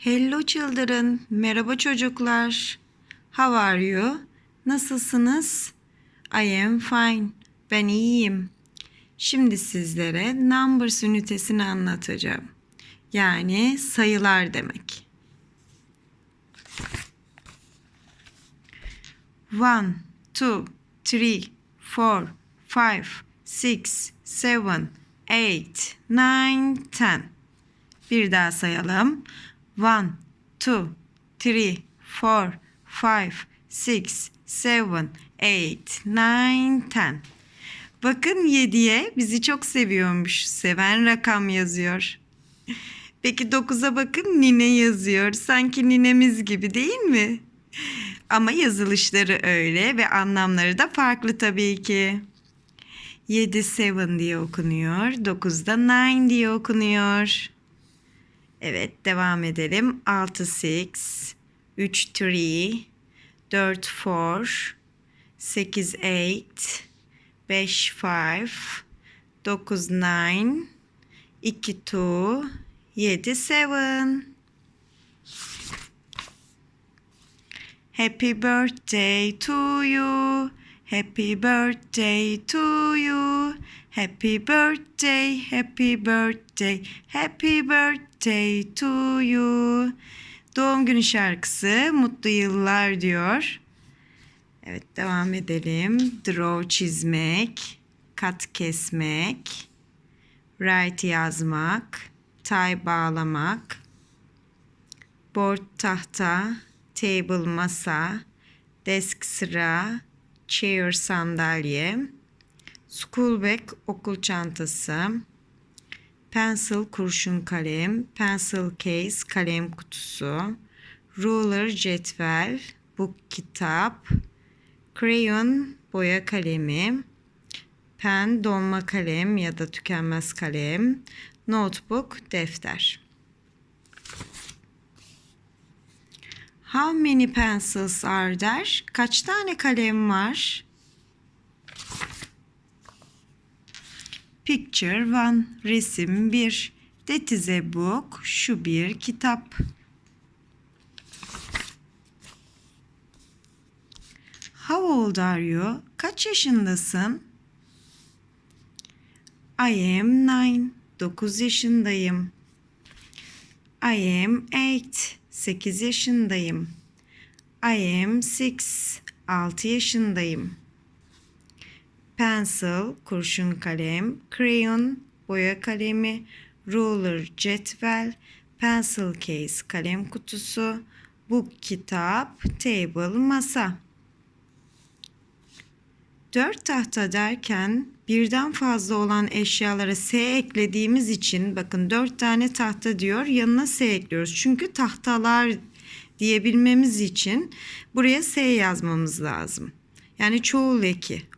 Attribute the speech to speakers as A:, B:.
A: Hello children. Merhaba çocuklar. How are you? Nasılsınız? I am fine. Ben iyiyim. Şimdi sizlere numbers ünitesini anlatacağım. Yani sayılar demek. One, two, three, four, five, six, seven, eight, nine, ten. Bir daha sayalım. One, two, three, four, five, six, seven, eight, nine, ten. Bakın 7'ye bizi çok seviyormuş. Seven rakam yazıyor. Peki 9'a bakın nine yazıyor. Sanki ninemiz gibi değil mi? Ama yazılışları öyle ve anlamları da farklı tabii ki. 7 seven diye okunuyor. 9'da nine diye okunuyor. Evet devam edelim. 6 6 3 3 4 4 8 8 5 5 9 9 2 2 7 7 Happy birthday to you. Happy birthday to you. Happy birthday, happy birthday, happy birthday to you. Doğum günü şarkısı Mutlu Yıllar diyor. Evet devam edelim. Draw çizmek, kat kesmek, write yazmak, tie bağlamak, board tahta, table masa, desk sıra, chair sandalye, school bag okul çantası, pencil kurşun kalem, pencil case kalem kutusu, ruler cetvel, book kitap, crayon boya kalemi, pen dolma kalem ya da tükenmez kalem, notebook defter. How many pencils are there? Kaç tane kalem var? Picture one. Resim bir. That is a book. Şu bir kitap. How old are you? Kaç yaşındasın? I am nine. Dokuz yaşındayım. I am eight. 8 yaşındayım. I am 6. 6 yaşındayım. Pencil, kurşun kalem, crayon, boya kalemi, ruler, cetvel, pencil case, kalem kutusu, book, kitap, table, masa. Dört tahta derken birden fazla olan eşyalara S eklediğimiz için bakın dört tane tahta diyor yanına S ekliyoruz. Çünkü tahtalar diyebilmemiz için buraya S yazmamız lazım. Yani çoğul eki